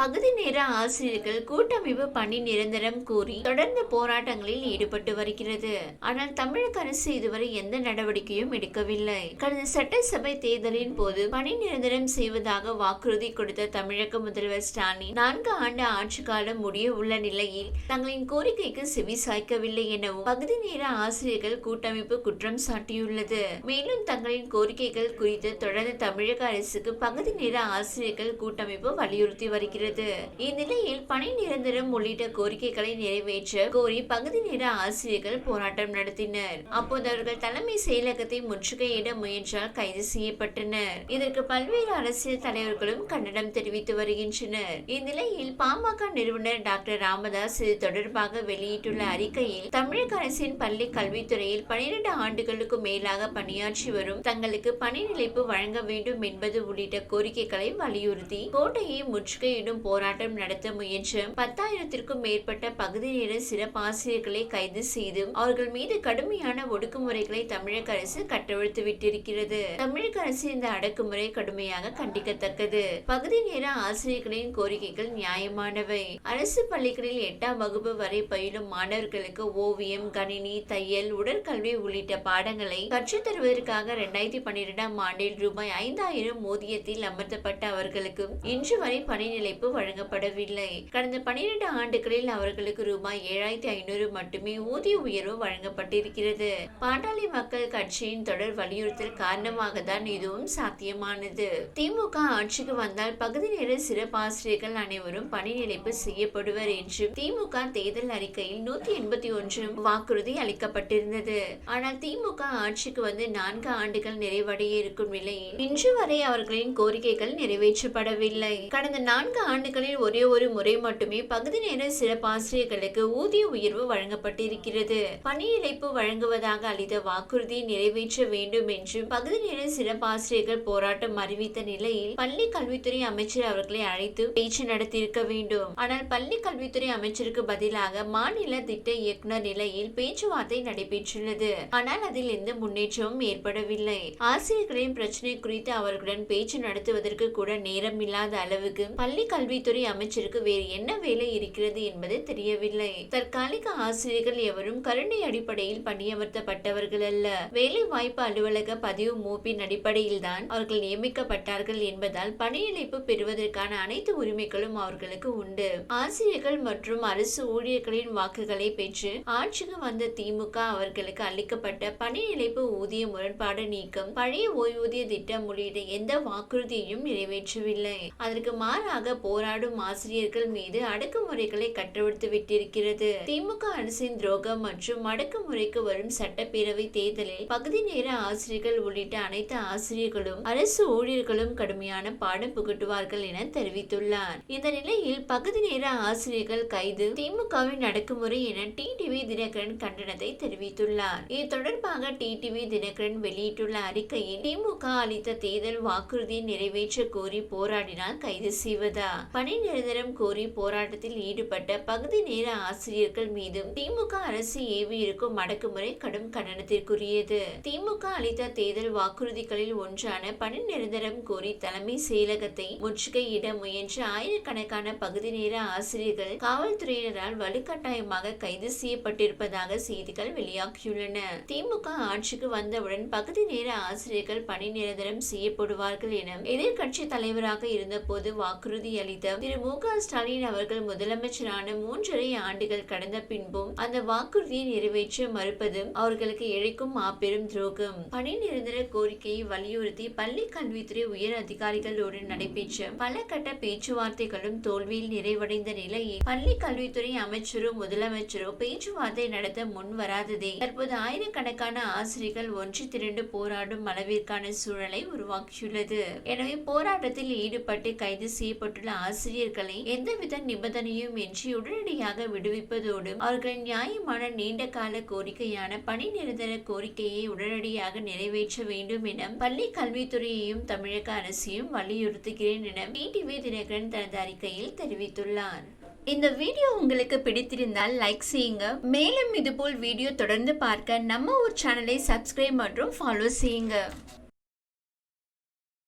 பகுதி நேர ஆசிரியர்கள் கூட்டமைப்பு பணி நிரந்தரம் கூறி தொடர்ந்து போராட்டங்களில் ஈடுபட்டு வருகிறது. ஆனால் தமிழக அரசு இதுவரை எந்த நடவடிக்கையும் எடுக்கவில்லை. கடந்த சட்டசபை தேர்தலின் போது பணி நிரந்தரம் செய்வதாக வாக்குறுதி கொடுத்த தமிழக முதல்வர் ஸ்டாலின் நான்கு ஆண்டு ஆட்சி காலம் முடிய உள்ள நிலையில் தங்களின் கோரிக்கைக்கு செவி சாய்க்கவில்லை எனவும் பகுதி நேர ஆசிரியர்கள் கூட்டமைப்பு குற்றம் சாட்டியுள்ளது. மேலும் தங்களின் கோரிக்கைகள் குறித்து தொடர்ந்து தமிழக அரசுக்கு பகுதி நேர ஆசிரியர்கள் கூட்டமைப்பு வலியுறுத்தி வருகிறது. இந்நிலையில் பணி நிரந்தரம் உள்ளிட்ட கோரிக்கைகளை நிறைவேற்ற கோரி பகுதி நேர ஆசிரியர்கள் போராட்டம் நடத்தினர். அப்போது அவர்கள் தலைமை செயலகத்தை முற்றுகையிட முயன்றால் கைது செய்யப்பட்டனர். இதற்கு பல்வேறு அரசியல் தலைவர்களும் கண்டனம் தெரிவித்து வருகின்றனர். இந்நிலையில் பாமக நிறுவனர் டாக்டர் ராமதாஸ் இது தொடர்பாக வெளியிட்டுள்ள அறிக்கையில் தமிழக அரசின் பள்ளி கல்வித்துறையில் பனிரெண்டு ஆண்டுகளுக்கு மேலாக பணியாற்றி வரும் தங்களுக்கு பணி நிலைப்பு வழங்க வேண்டும் என்பது உள்ளிட்ட கோரிக்கைகளை வலியுறுத்தி கோட்டையை முற்றுகையிடும் போராட்டம் நடத்த முயன்ற பத்தாயிரத்திற்கும் மேற்பட்ட பகுதி நேர சிறப்பாசிரியர்களை கைது செய்து அவர்கள் மீது கடுமையான ஒடுக்குமுறைகளை தமிழக அரசு கட்டவிழ்த்து விட்டிருக்கிறது. தமிழக அரசு இந்த அடக்குமுறை கடுமையாக கண்டிக்கத்தக்கது. பகுதி நேர ஆசிரியர்களின் கோரிக்கைகள் நியாயமானவை. அரசு பள்ளிகளில் எட்டாம் வகுப்பு வரை பயிலும் மாணவர்களுக்கு ஓவியம் கணினி தையல் உடற்கல்வி உள்ளிட்ட பாடங்களை கற்றுத் தருவதற்காக இரண்டாயிரத்தி பன்னிரெண்டாம் ஆண்டில் ரூபாய் ஐந்தாயிரம் ஊதியத்தில் அமர்த்தப்பட்ட அவர்களுக்கு இன்று வரை பணி நிலைப்பு வழங்கப்படவில்லை. கடந்த பனிரெண்டு ஆண்டுகளில் அவர்களுக்கு ரூபாய் ஏழாயிரத்தி ஐநூறு மட்டுமே ஊதிய உயர்வு வழங்கப்பட்டிருக்கிறது. பாட்டாளி மக்கள் கட்சியின் தொடர் வலியுறுத்தல் காரணமாக தான் இதுவும் சாத்தியமானது. திமுக ஆட்சிக்கு வந்தால் பகுதி நேர சிறப்பாசிரியர்கள் அனைவரும் பணி நிலைப்பு செய்யப்படுவர் என்று திமுக தேர்தல் அறிக்கையில் நூத்தி எண்பத்தி ஒன்று வாக்குறுதி அளிக்கப்பட்டிருந்தது. ஆனால் திமுக ஆட்சிக்கு வந்து நான்கு ஆண்டுகள் நிறைவடைய இருக்கும் நிலையில் இன்று வரை அவர்களின் கோரிக்கைகள் நிறைவேற்றப்படவில்லை. கடந்த நான்கு ஆண்டுகளில் ஒரே ஒரு முறை மட்டுமே பகுதி நேர சிறப்பாசிரியர்களுக்கு ஊதிய உயர்வு வழங்கப்பட்டிருக்கிறது. பணி இழைப்பு வழங்குவதாக அளித்த வாக்குறுதியை நிறைவேற்ற வேண்டும் என்றும் பகுதி நேர சிறப்பாசிரியர்கள் போராட்டம் அறிவித்த நிலையில் பள்ளி கல்வித்துறை அமைச்சர் அவர்களை அழைத்து பேச்சு நடத்தியிருக்க வேண்டும். ஆனால் பள்ளி கல்வித்துறை அமைச்சருக்கு பதிலாக மாநில திட்ட இயக்குனர் நிலையில் பேச்சுவார்த்தை நடைபெற்றுள்ளது. ஆனால் அதில் எந்த முன்னேற்றமும் ஏற்படவில்லை. ஆசிரியர்களின் பிரச்சனை குறித்து அவர்களுடன் பேச்சு நடத்துவதற்கு கூட நேரம் இல்லாத அளவுக்கு பள்ளி கல்வித்துறை அமைச்சருக்கு வேறு என்ன வேலை இருக்கிறது என்பது தெரியவில்லை. தற்காலிக ஆசிரியர்கள் எவரும் கருணை அடிப்படையில் பணியமர்த்தப்பட்டவர்கள் அல்ல. வேலை வாய்ப்பு அலுவலக பதிவு மூப்பின் அடிப்படையில் தான் அவர்கள் நியமிக்கப்பட்டார்கள் என்பதால் பணியிழைப்பு பெறுவதற்கான அனைத்து உரிமைகளும் அவர்களுக்கு உண்டு. ஆசிரியர்கள் மற்றும் அரசு ஊழியர்களின் வாக்குகளை பெற்று ஆட்சிக்கு வந்த திமுக அவர்களுக்கு அளிக்கப்பட்ட பணி ஊதிய முரண்பாடு நீக்கம் பழைய ஓய்வூதிய திட்டம் உள்ளிட்ட எந்த வாக்குறுதியையும் நிறைவேற்றவில்லை. அதற்கு மாறாக போராடும் ஆசிரியர்கள் மீது அடக்குமுறைகளை கட்டவிழ்த்து விட்டிருக்கிறது. திமுக அரசின் துரோகம் மற்றும் அடக்குமுறைக்கு வரும் சட்டப்பேரவை தேர்தலில் பகுதி நேர ஆசிரியர்கள் உள்ளிட்ட அனைத்து ஆசிரியர்களும் அரசு ஊழியர்களும் கடுமையான பாடம் புகட்டுவார்கள் என தெரிவித்துள்ளார். இந்த நிலையில் பகுதி நேர ஆசிரியர்கள் கைது திமுகவின் அடக்குமுறை என டிடிவி தினகரன் கண்டனத்தை தெரிவித்துள்ளார். இது தொடர்பாக டிடிவி தினகரன் வெளியிட்டுள்ள அறிக்கையில் திமுக அளித்த தேர்தல் வாக்குறுதியை நிறைவேற்ற கோரி போராடினால் கைது செய்வதா? பணி நிரந்தரம் கோரி போராட்டத்தில் ஈடுபட்ட பகுதி நேர ஆசிரியர்கள் மீதும் திமுக அரசு ஏவி இருக்கும் அடக்குமுறை கடும் கண்டனத்திற்குரியது. திமுக அளித்த தேர்தல் வாக்குறுதிகளில் ஒன்றான பணி நிரந்தரம் கோரி தலைமை செயலகத்தை முற்றுகையிட முயன்ற ஆயிரக்கணக்கான பகுதி நேர ஆசிரியர்கள் காவல்துறையினரால் வலுக்கட்டாயமாக கைது செய்யப்பட்டிருப்பதாக செய்திகள் வெளியாகியுள்ளன. திமுக ஆட்சிக்கு வந்தவுடன் பகுதி நேர ஆசிரியர்கள் பணி நிரந்தரம் செய்யப்படுவார்கள் என எதிர்கட்சி தலைவராக இருந்தபோது வாக்குறுதி அளித்த திரு மு க ஸ்டாலின் அவர்கள் முதலமைச்சரான மூன்றரை ஆண்டுகள் கடந்த பின்பும் அந்த வாக்குறுதியை நிறைவேற்ற மறுப்பதும் அவர்களுக்கு இழைக்கும் மாபெரும் துரோகம். பணி நிரந்தர கோரிக்கையை வலியுறுத்தி பள்ளி கல்வித்துறை உயர் அதிகாரிகளோடு நடைபெற்ற பல கட்ட பேச்சுவார்த்தைகளும் தோல்வியில் நிறைவடைந்த நிலையில் பள்ளி கல்வித்துறை அமைச்சரோ முதலமைச்சரோ பேச்சுவார்த்தை நடத்த முன் வராததே. தற்போது ஆயிரக்கணக்கான ஆசிரியர்கள் ஒன்று திரண்டு போராடும் அளவிற்கான சூழலை உருவாக்கியுள்ளது. எனவே போராட்டத்தில் ஈடுபட்டு கைது செய்யப்பட்டுள்ள ஆசிரியர்களை எந்தவித நிபந்தனையும் இன்றி உடனடியாக விடுவிப்பதோடு அவர்களின் நியாயமான நீண்ட கால கோரிக்கையான பணி நிரந்தர கோரிக்கையை உடனடியாக நிறைவேற்ற வேண்டும் என பள்ளி கல்வித்துறையையும் தமிழக அரசையும் வலியுறுத்துகிறேன் என பிடிவி தினகரன் தனது அறிக்கையில் தெரிவித்துள்ளார். இந்த வீடியோ உங்களுக்கு பிடித்திருந்தால் லைக் செய்யுங்க. மேலும் இதுபோல் வீடியோ தொடர்ந்து பார்க்க நம்ம ஒரு சேனலை சப்ஸ்கிரைப் மற்றும் ஃபாலோ செய்யுங்க.